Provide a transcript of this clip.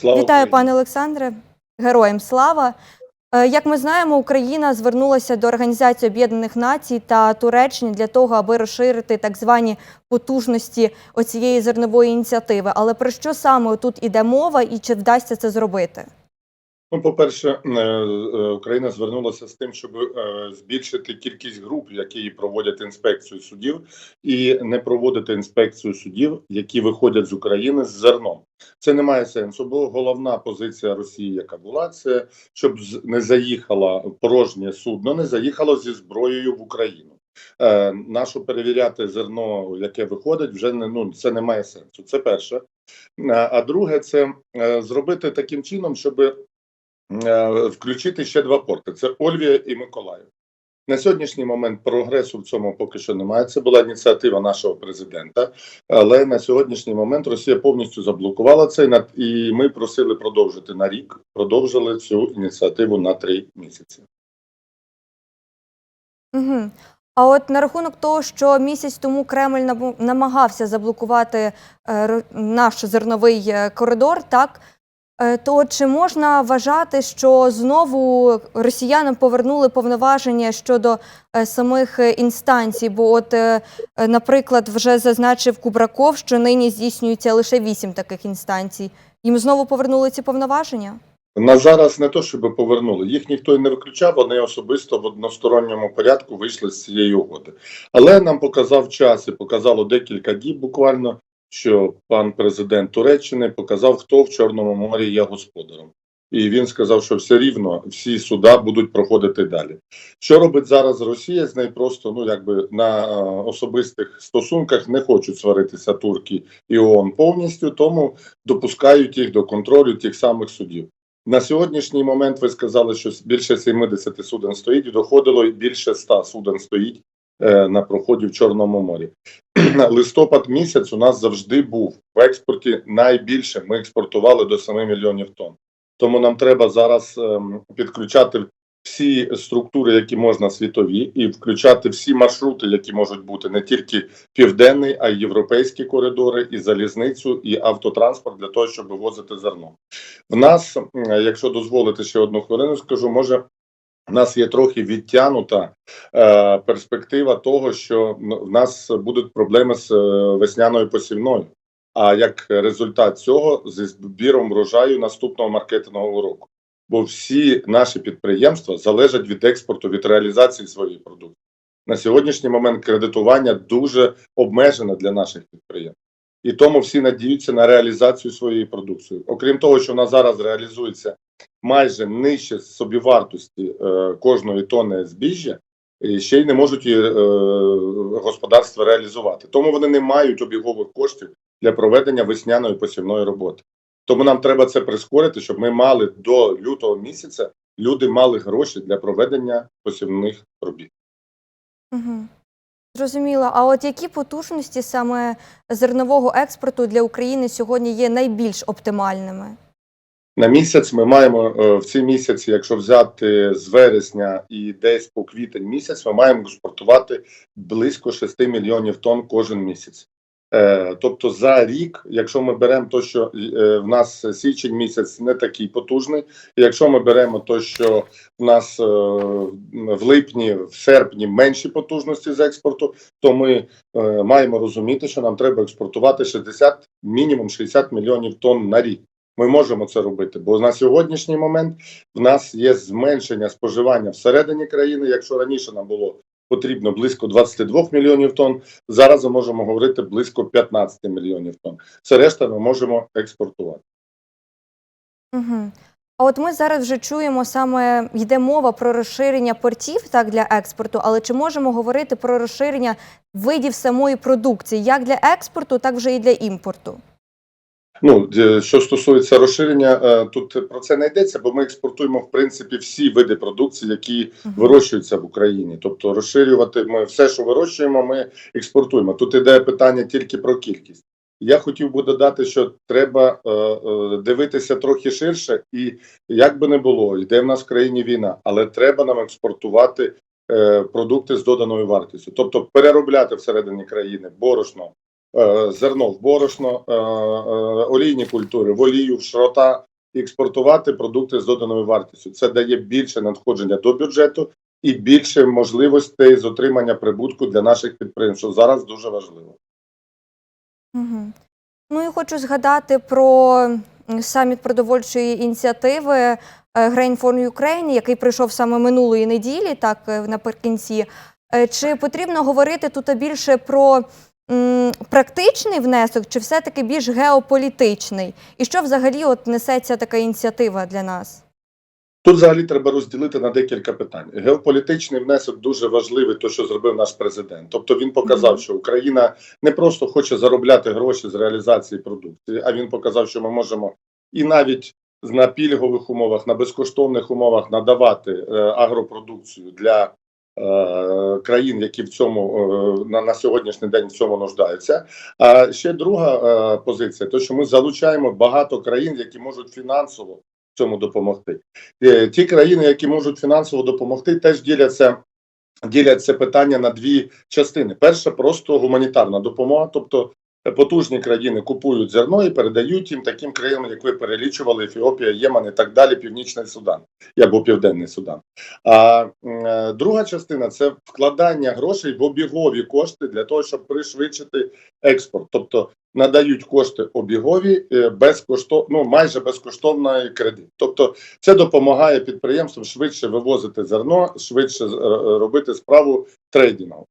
Слава Вітаю, Україні! пане Олександре. Героям слава. Е, Як ми знаємо, Україна звернулася до Організації Об'єднаних Націй та Туреччини для того, аби розширити так звані потужності оцієї зернової ініціативи. Але про що саме тут іде мова і чи вдасться це зробити? Ну, по-перше, е, е, Україна звернулася з тим, щоб е, збільшити кількість груп, які проводять інспекцію судів, і не проводити інспекцію судів, які виходять з України з зерном. Це не має сенсу, бо головна позиція Росії, яка була, це щоб не заїхало порожнє судно, не заїхало зі зброєю в Україну. Е, нашу перевіряти зерно, яке виходить, вже не ну це не має сенсу. Це перше. А друге, це зробити таким чином, щоб включити ще два порти: це Ольвія і Миколаїв. На сьогоднішній момент прогресу в цьому поки що немає. Це була ініціатива нашого президента, але на сьогоднішній момент Росія повністю заблокувала це, і і ми просили продовжити на рік. Продовжили цю ініціативу на три місяці. Угу. А от на рахунок того, що місяць тому Кремль намагався заблокувати е, наш зерновий е, коридор, так е, то чи можна вважати, що знову росіянам повернули повноваження щодо е, самих е, інстанцій? Бо, от, е, е, наприклад, вже зазначив Кубраков, що нині здійснюється лише вісім таких інстанцій. Їм знову повернули ці повноваження? На зараз не то, щоб повернули. Їх ніхто і не виключав, вони особисто в односторонньому порядку вийшли з цієї угоди. Але нам показав час і показало декілька діб буквально, що пан президент Туреччини показав, хто в Чорному морі є господарем. І він сказав, що все рівно всі суда будуть проходити далі. Що робить зараз Росія? З нею просто ну якби на особистих стосунках не хочуть сваритися турки і ООН повністю, тому допускають їх до контролю тих самих судів. На сьогоднішній момент ви сказали, що більше 70 суден стоїть, доходило і більше 100 суден стоїть е, на проході в Чорному морі. Листопад місяць у нас завжди був в експорті найбільше. Ми експортували до 7 мільйонів тонн. Тому нам треба зараз ем, підключати всі структури, які можна світові, і включати всі маршрути, які можуть бути не тільки південний, а й європейські коридори, і залізницю, і автотранспорт для того, щоб вивозити зерно. В нас, якщо дозволити ще одну хвилину, скажу, може. В нас є трохи відтянута е, перспектива того, що в нас будуть проблеми з е, весняною посівною. А як результат цього зі збіром врожаю наступного маркетингового року. Бо всі наші підприємства залежать від експорту, від реалізації своєї продукції. На сьогоднішній момент кредитування дуже обмежене для наших підприємств. І тому всі надіються на реалізацію своєї продукції. Окрім того, що вона зараз реалізується майже нижче собівартості е, кожної тонни збіжжя, і ще й не можуть її е, господарства реалізувати. Тому вони не мають обігових коштів для проведення весняної посівної роботи. Тому нам треба це прискорити, щоб ми мали до лютого місяця люди мали гроші для проведення посівних робіт. Угу. Зрозуміло. А от які потужності саме зернового експорту для України сьогодні є найбільш оптимальними? На місяць ми маємо е, в ці місяці, якщо взяти з вересня і десь по квітень місяць, ми маємо експортувати близько 6 мільйонів тонн кожен місяць. Е, Тобто за рік, якщо ми беремо то, що е, в нас січень місяць не такий потужний, якщо ми беремо то, що в нас в липні, в серпні менші потужності з експорту, то ми маємо розуміти, що нам треба експортувати 60, мінімум 60 мільйонів тонн на рік. Ми можемо це робити, бо на сьогоднішній момент в нас є зменшення споживання всередині країни. Якщо раніше нам було потрібно близько 22 мільйонів тонн, зараз ми можемо говорити близько 15 мільйонів тонн. Це решта ми можемо експортувати. Угу. А от ми зараз вже чуємо саме йде мова про розширення портів так для експорту, але чи можемо говорити про розширення видів самої продукції, як для експорту, так вже і для імпорту? Ну е, що стосується розширення, е, тут про це не йдеться, бо ми експортуємо в принципі всі види продукції, які вирощуються в Україні. Тобто розширювати ми все, що вирощуємо, ми експортуємо. Тут іде питання тільки про кількість. Я хотів би додати, що треба е, е, дивитися трохи ширше, і як би не було, йде в нас в країні війна, але треба нам експортувати е, продукти з доданою вартістю, тобто переробляти всередині країни борошно, зерно в борошно, е, е, олійні культури, в олію, в шрота, експортувати продукти з доданою вартістю. Це дає більше надходження до бюджету і більше можливостей з отримання прибутку для наших підприємств, що зараз дуже важливо. Угу. Ну і хочу згадати про саміт продовольчої ініціативи е, Grain for Ukraine, який прийшов саме минулої неділі, так е, наприкінці. Е, Чи потрібно говорити тут більше про практичний внесок, чи все-таки більш геополітичний? І що взагалі от несеться така ініціатива для нас? Тут взагалі треба розділити на декілька питань. Геополітичний внесок дуже важливий, то що зробив наш президент. Тобто він показав, що Україна не просто хоче заробляти гроші з реалізації продукції, а він показав, що ми можемо і навіть на пільгових умовах, на безкоштовних умовах надавати е, агропродукцію для країн, які в цьому е, на, на сьогоднішній день в цьому нуждаються. А ще друга е, позиція: то що ми залучаємо багато країн, які можуть фінансово цьому допомогти. Е, Ті країни, які можуть фінансово допомогти, теж діляться. Ділять це питання на дві частини. Перша просто гуманітарна допомога, тобто е, потужні країни купують зерно і передають їм таким країнам, як ви перелічували, Ефіопія, Ємен і так далі, Північний Судан або Південний Судан. А е, друга частина це вкладання грошей в обігові кошти для того, щоб пришвидшити експорт, тобто надають кошти обігові е, безкоштовно, ну майже безкоштовний кредит. Тобто це допомагає підприємствам швидше вивозити зерно, швидше е, робити справу трейдингу.